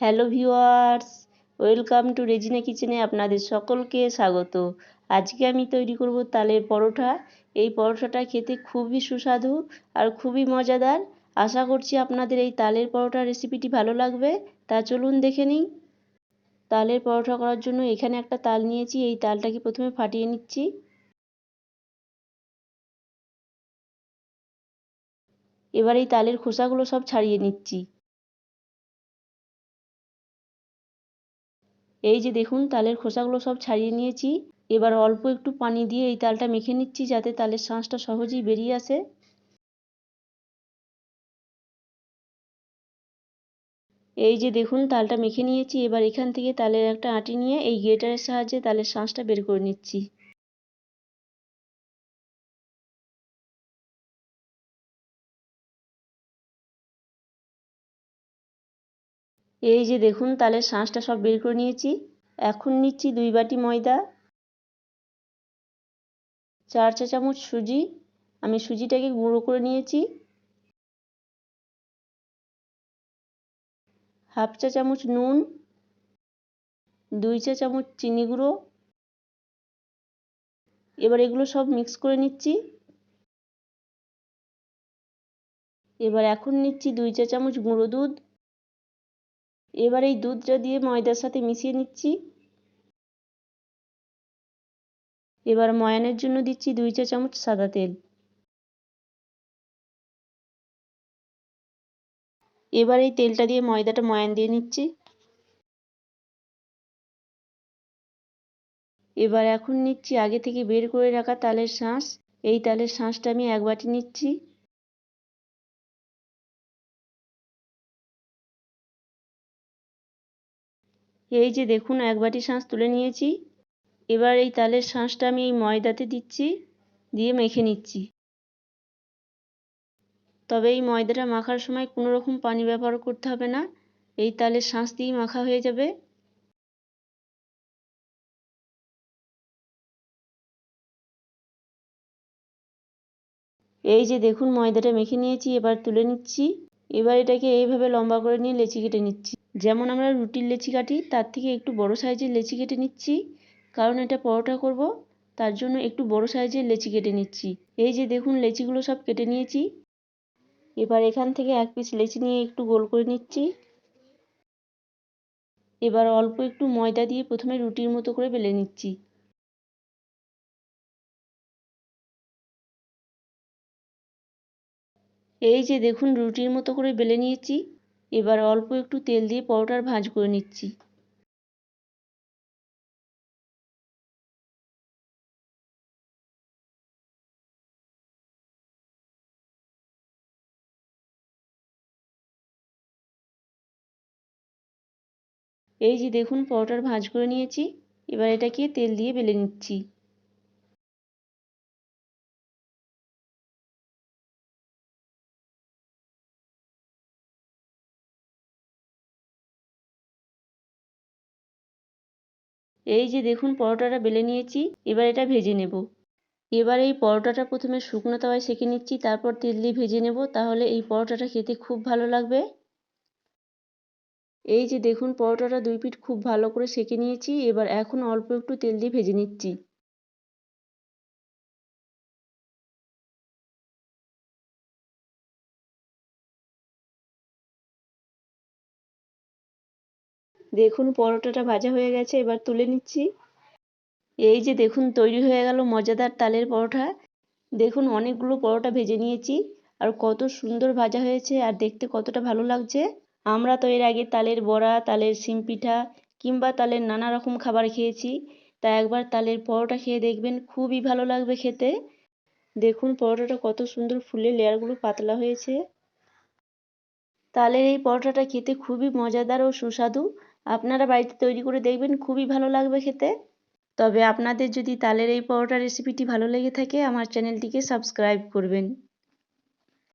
Hello viewers, welcome to Regina কিচেনে আপনাদের সকলকে স্বাগত। আজকে আমি তৈরি করব তালের পরোটা। এই পরোটাটা খেতে খুবই সুস্বাদু আর খুবই মজাদার। আশা করছি আপনাদের এই তালের পরোটা রেসিপিটি ভালো লাগবে। তা চলুন দেখে নিই। তালের পরোটা করার জন্য এখানে একটা তাল নিয়েছি। এই তালটাকে প্রথমে ফাটিয়ে নিচ্ছি। এবার এই তালের খোসাগুলো সব ছাড়িয়ে নিচ্ছি। এই যে দেখুন, তালের খোসাগুলো সব ছাড়িয়ে নিয়েছি। এবার অল্প একটু পানি দিয়ে এই তালটা মেখে নিচ্ছি যাতে তালের শাঁসটা সহজেই বেরিয়ে আসে। এই যে দেখুন, তালটা মেখে নিয়েছি। এবার এখান থেকে তালের একটা আঁটি নিয়ে এই গ্রেটারের সাহায্যে তালের শাঁসটা বের করে নিচ্ছি। এই যে দেখুন তালের শাঁসটা সব বের করে নিয়েছি। এখন নিচ্ছি দুই বাটি ময়দা, চার চা চামচ সুজি। আমি সুজিটাকে গুঁড়ো করে নিয়েছি। হাফ চা চামচ নুন, দুই চা চামচ চিনি গুঁড়ো। এবার এগুলো সব মিক্স করে নিচ্ছি। এবার এখন নিচ্ছি দুই চা চামচ গুঁড়ো দুধ। এবার এই দুধটা দিয়ে ময়দার সাথে মিশিয়ে নিচ্ছি, এবার ময়ানের জন্য দিচ্ছি দুই চা চামচ সাদা তেল। এবার এই তেলটা দিয়ে ময়দাটা ময়ান দিয়ে নিচ্ছি। এবার এখন নিচ্ছি আগে থেকে বের করে রাখা তালের শাঁস। এই তালের শাঁসটা আমি এক বাটি নিচ্ছি। এই যে দেখুন, এক বাটি শাঁস তুলে নিয়েছি। এবার এই তালের শাঁসটা আমি এই ময়দাতে দিচ্ছি, দিয়ে মেখে নিচ্ছি। তবে এই ময়দাটা মাখার সময় কোনো রকম পানি ব্যবহার করতে হবে না। এই তালের শাঁস দিয়েই মাখা হয়ে যাবে। এই যে দেখুন, ময়দাটা মেখে নিয়েছি, এবার তুলে নিচ্ছি। এবার এটাকে এইভাবে লম্বা করে নিয়ে লেচি কেটে নিচ্ছি। যেমন আমরা রুটির লেচি কাটি, তার থেকে একটু বড় সাইজের লেচি কেটে নিচ্ছি। কারণ এটা পরোটা করব, তার জন্য একটু বড় সাইজের লেচি কেটে নিচ্ছি। এই যে দেখুন, লেচিগুলো সব কেটে নিয়েছি। এবার এখান থেকে এক পিস লেচি নিয়ে একটু গোল করে নিচ্ছি। এবার অল্প একটু ময়দা দিয়ে প্রথমে রুটির মতো করে বেলে নিচ্ছি। এই যে দেখুন, রুটির মতো করে বেলে নিয়েছি। এবার অল্প একটু তেল দিয়ে পরোটার ভাঁজ করে নিচ্ছি। এই যে দেখুন, পরোটার ভাঁজ করে নিয়েছি। এবার এটাকে তেল দিয়ে বেলে নিচ্ছি। এই যে দেখুন পরোটাটা বেলে নিয়েছি, এবার এটা ভেজে নেব। এবার এই পরোটাটা প্রথমে শুকনো তাওয়ায় সেঁকে নিচ্ছি, তারপর তেল দিয়ে ভেজে নেব, তাহলে এই পরোটাটা খেতে খুব ভালো লাগবে। এই যে দেখুন পরোটাটা দুই পিঠ খুব ভালো করে সেঁকে নিয়েছি, এবার এখন অল্প একটু তেল দিয়ে ভেজে নিচ্ছি। দেখুন পরোটাটা ভাজা হয়ে গেছে, এবার তুলে নিচ্ছি। এই যে দেখুন, তৈরি হয়ে গেল মজাদার তালের পরোটা দেখুন, অনেকগুলো পরোটা ভেজে নিয়েছি, আর কত সুন্দর ভাজা হয়েছে, আর দেখতে কতটা ভালো লাগছে। আমরা তো এর আগে তালের বড়া, তালের সিম পিঠা, কিংবা তালের নানা রকম খাবার খেয়েছি। তা একবার তালের পরোটা খেয়ে দেখবেন, খুবই ভালো লাগবে খেতে। দেখুন, পরোটাটা কত সুন্দর ফুলে লেয়ারগুলো পাতলা হয়েছে। তালের এই পরোটাটা খেতে খুবই মজাদার ও সুস্বাদু। আপনারা বাড়িতে তৈরি করে দেখবেন, খুবই ভালো লাগবে খেতে। তবে আপনাদের যদি তালের এই পরোটা রেসিপিটি ভালো লেগে থাকে, আমার চ্যানেলটিকে সাবস্ক্রাইব করবেন।